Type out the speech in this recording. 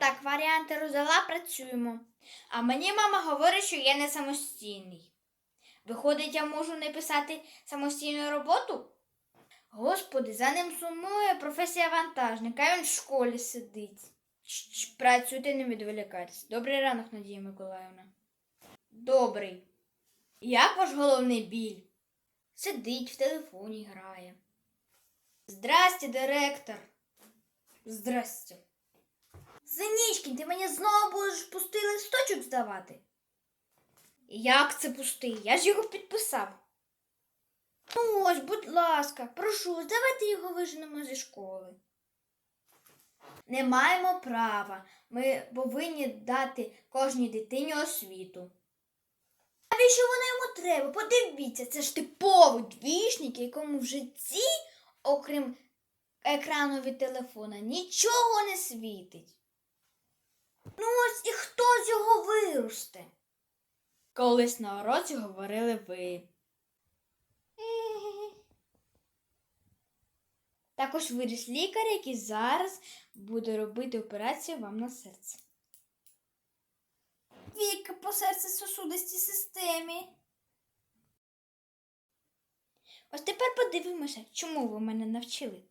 Так, варіанти роздала, працюємо. А мені мама говорить, що я не самостійний. Виходить, я можу не писати самостійну роботу? Господи, за ним сумує професія вантажника, він в школі сидить. Працюйте, не відволікайтесь. Добрий ранок, Надія Миколаївна. Добрий. Як ваш головний біль? Сидить в телефоні грає. Здрасте, директор. Здрасте. Знову будеш пустий листочок здавати? Як це пустий? Я ж його підписав. Ну ось, будь ласка, прошу, здавайте його виженемо зі школи. Не маємо права. Ми повинні дати кожній дитині освіту. Навіщо воно йому треба? Подивіться, це ж типовий двічник, якому в житті, окрім екрану від телефона, нічого не світить. Ну ось і хто з його виросте? Колись на уроці говорили ви. Також виріс лікар, який зараз буде робити операцію вам на серце. Віка по серцево-сосудистій системі. Ось тепер подивимося, чому ви мене навчили.